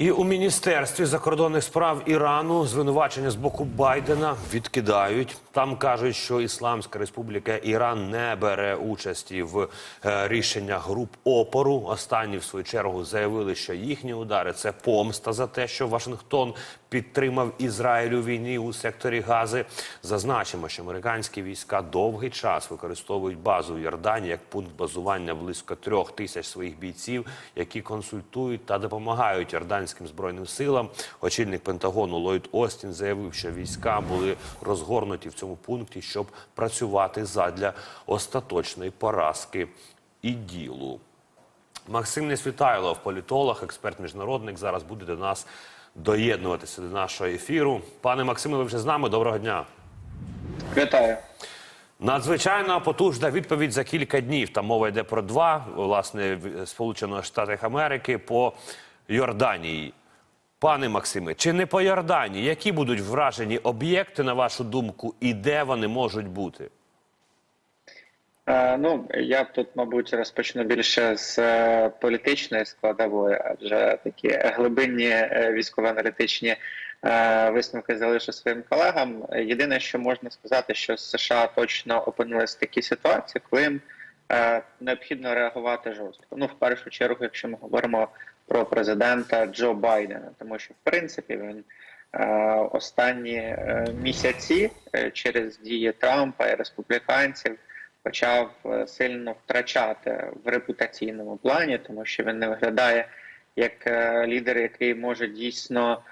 І у міністерстві закордонних справ Ірану звинувачення з боку Байдена відкидають. Там кажуть, що Ісламська Республіка Іран не бере участі в е, рішеннях груп опору. Останні в свою чергу заявили, що їхні удари це помста за те, що Вашингтон підтримав Ізраїль у війні у секторі Гази. Зазначимо, що американські війська довгий час використовують базу в Йордані як пункт базування близько трьох тисяч своїх бійців, які консультують та допомагають йорданським збройним силам. Очільник Пентагону Ллойд Остін заявив, що війська були розгорнуті в цьому пункті, щоб працювати задля остаточної поразки і ділу. Максим Несвітайлов, політолог, експерт міжнародник, зараз буде до нас доєднуватися до нашого ефіру. Пане Максиме, ви вже з нами. Доброго дня. Вітаю. Надзвичайно потужна відповідь за кілька днів. Там мова йде про два, власне, Сполучених Штатах Америки по Йорданії. Пане Максиме, чи не по Йорданії? Які будуть вражені об'єкти, на вашу думку, і де вони можуть бути? Е, ну я тут, мабуть, розпочну більше з е, політичної складової, адже такі глибинні е, військово-аналітичні висновки залишу своїм колегам. Єдине, що можна сказати, що США точно опинилися в такій ситуації, коли їм необхідно реагувати жорстко. Ну, в першу чергу, якщо ми говоримо про президента Джо Байдена, тому що в принципі він. Е, Останні е, місяці е, через дії Трампа і республіканців почав сильно втрачати в репутаційному плані, тому що він не виглядає як лідер, який може дійсно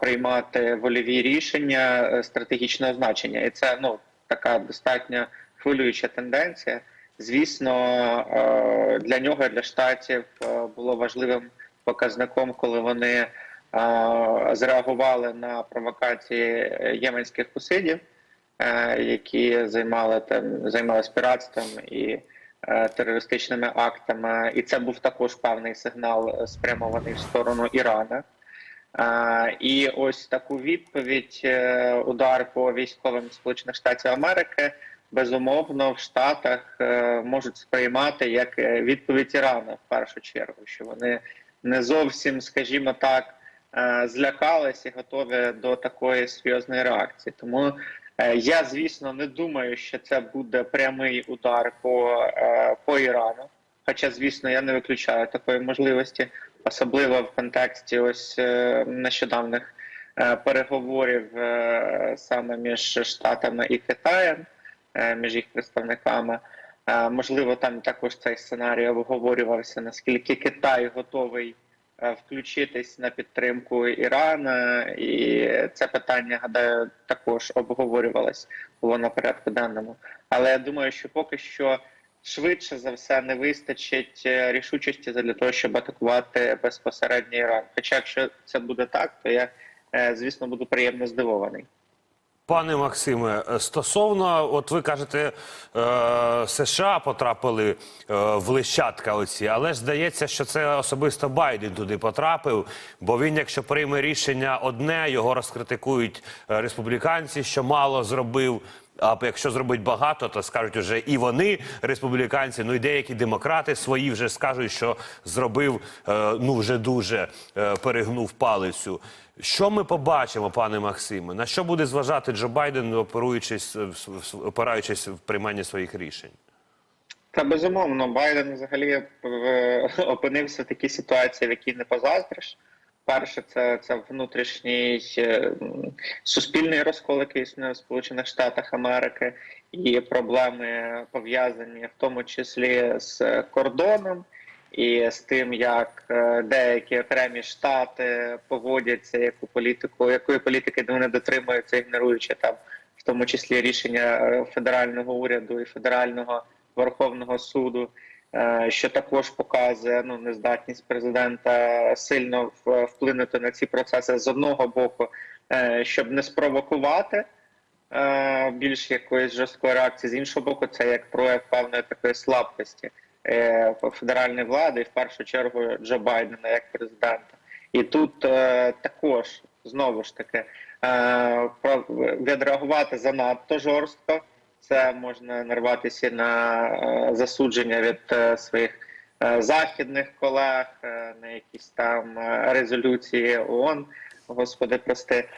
приймати вольові рішення стратегічного значення, і це ну така достатньо хвилююча тенденція. Звісно, для нього для штатів було важливим показником, коли вони зреагували на провокації е, єменських хусидів е, які займали там займалися піратством і е, терористичними актами, і це був також певний сигнал спрямований в сторону Ірана. Е, і ось таку відповідь удар по військовим Сполучених Штатів Америки безумовно в Штатах можуть сприймати як відповідь Ірану в першу чергу, що вони не зовсім, скажімо так, е, злякались і готові до такої серйозної реакції. Тому Е, Я, звісно, не думаю, що це буде прямий удар по, е, по Ірану. Хоча, звісно, я не виключаю такої можливості, особливо в контексті ось нещодавних переговорів саме між Штатами і Китаєм, між їх представниками. Можливо, там також цей сценарій обговорювався, наскільки Китай готовий е, включитись на підтримку Ірана, і це питання, гадаю, також обговорювалось було на порядку денному. Але я думаю, що поки що швидше за все не вистачить е, рішучості для того, щоб атакувати безпосередньо Іран. Хоча, якщо це буде так, то я е, звісно буду приємно здивований. Пане Максиме, е, стосовно, от ви кажете, е, США потрапили е, в лищатка оці, але ж здається, що це особисто Байден туди потрапив, бо він, якщо прийме рішення одне, його розкритикують республіканці, що мало зробив. А якщо зробить багато, то скажуть уже і вони, республіканці, ну і деякі демократи свої вже скажуть, що зробив ну вже дуже перегнув палицю. Що ми побачимо, пане Максиме? На що буде зважати Джо Байден, оперуючись опираючись в прийманні своїх рішень? Та безумовно, Байден взагалі е, опинився в такій ситуації, в якій не позаздриш. Перше, це, це внутрішній е, суспільний розкол, який існує в Сполучених Штатах Америки, і проблеми пов'язані в тому числі з кордоном і з тим, як е, деякі окремі штати поводяться, яку політику, якої політики вони дотримуються, ігноруючи там, в тому числі рішення е, федерального уряду і федерального верховного суду, е, що також показує ну нездатність президента сильно вплинути на ці процеси з одного боку, щоб не спровокувати більш якоїсь жорсткої реакції, з іншого боку, це як прояв певної такої слабкості федеральної влади, і в першу чергу Джо Байдена як президента. І тут е, також знову ж таки е, відреагувати занадто жорстко. Це можна нарватися на е, засудження від е, своїх е, західних колег, е, на якісь там е, резолюції ООН, господи, прости.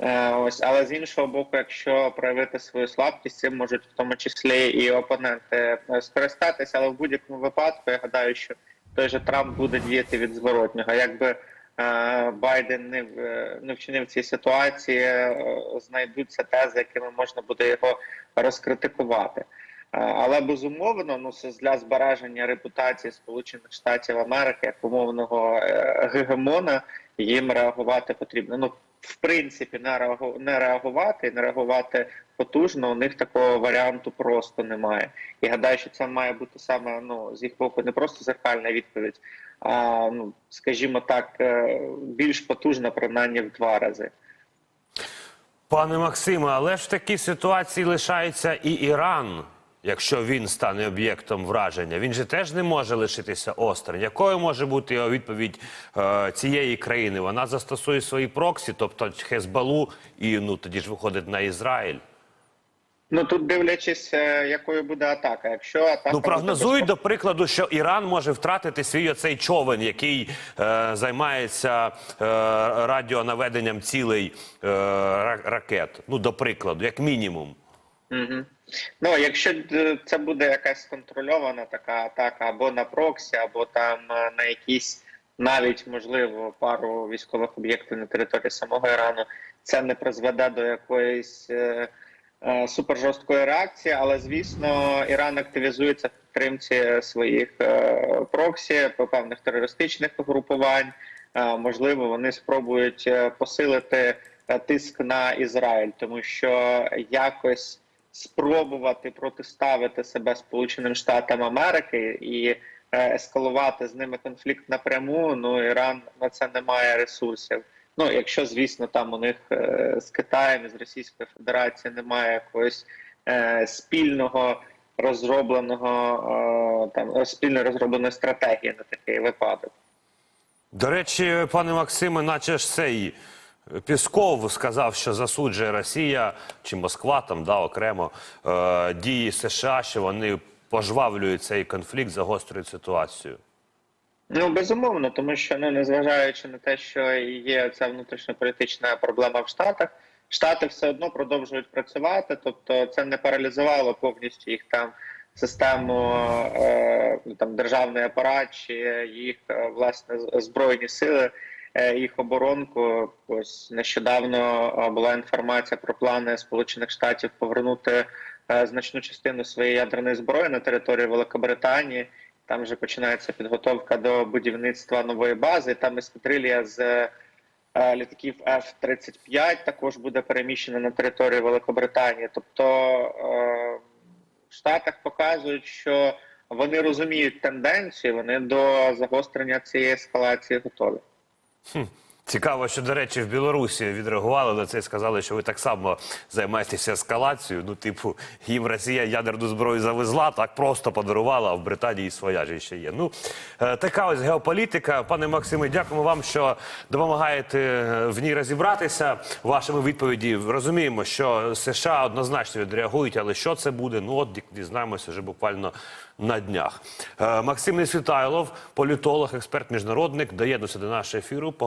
Е, Ось, але з іншого боку, якщо проявити свою слабкість, цим можуть в тому числі і опоненти е, скористатися. Але в будь-якому випадку я гадаю, що той же Трамп буде діяти від зворотнього. Якби е, Байден не, не вчинив цій ситуації, знайдуться тези, якими можна буде його розкритикувати. Але безумовно, ну для збереження репутації Сполучених Штатів Америки як умовного гегемона їм реагувати потрібно. Ну в принципі, не реагу- не реагувати, не реагувати потужно. У них такого варіанту просто немає. І гадаю, що це має бути саме ну з їх боку не просто зеркальна відповідь, а ну скажімо так, е, більш потужна принаймні в два рази. Пане Максиме, але ж в такій ситуації лишається і Іран, якщо він стане об'єктом враження. Він же теж не може лишитися осторонь. Якою може бути його відповідь е, цієї країни? Вона застосує свої проксі, тобто Хезбалу, і ну тоді ж виходить на Ізраїль. Ну тут дивлячись, е, якою буде атака. Якщо атака Ну буде прогнозують до прикладу, що Іран може втратити свій оцей човен, який е, займається е, радіонаведенням цілей е, ракет. Ну до прикладу, як мінімум. Ну, якщо е, це буде якась контрольована така атака або на проксі, або там е, на якісь навіть можливо пару військових об'єктів на території самого Ірану, це не призведе до якоїсь е, е, супержорсткої реакції. Але звісно, Іран активізується в підтримці своїх е, проксі, певних терористичних угрупувань. Е, можливо, вони спробують е, посилити тиск на Ізраїль, тому що якось спробувати протиставити себе Сполученим Штатам Америки і е, ескалувати з ними конфлікт напряму. Ну Іран на це не має ресурсів. Ну, якщо звісно, там у них е, з Китаєм і з Російською Федерацією немає якогось е, спільного розробленого там спільно розробленої стратегії на такий випадок. До речі, пане Максиме, наче ж цей Пісков сказав, що засуджує Росія чи Москва там да, окремо е, дії США, що вони пожвавлюють цей конфлікт, загострюють ситуацію. Ну безумовно, тому що ну незважаючи на те, що є ця внутрішньополітична проблема в Штатах, Штати все одно продовжують працювати, тобто це не паралізувало повністю їх там систему е, ну, там державний апарат чи їх е, власне збройні сили, їх оборонку. Ось нещодавно е, була інформація про плани Сполучених Штатів повернути е, значну частину своєї ядерної зброї на територію Великобританії. Там вже починається підготовка до будівництва нової бази. Там ескадрилья з е, літаків F-35 також буде переміщена на територію Великобританії. Тобто е, в Штатах показують, що вони розуміють тенденцію, вони до загострення цієї ескалації готові. Цікаво, що, до речі, в Білорусі відреагували на це і сказали, що ви так само займаєтеся ескалацією. Ну, типу, їм Росія ядерну зброю завезла, так просто подарувала, а в Британії своя ж ще є. Ну, е, така ось геополітика. Пане Максиме, дякуємо вам, що допомагаєте е, в ній розібратися. Вашими відповіді розуміємо, що США однозначно відреагують, але що це буде? Ну, от дізнаємося вже буквально на днях. Е, Максим Несвітайлов, політолог, експерт, міжнародник, доєднується до нашого ефіру.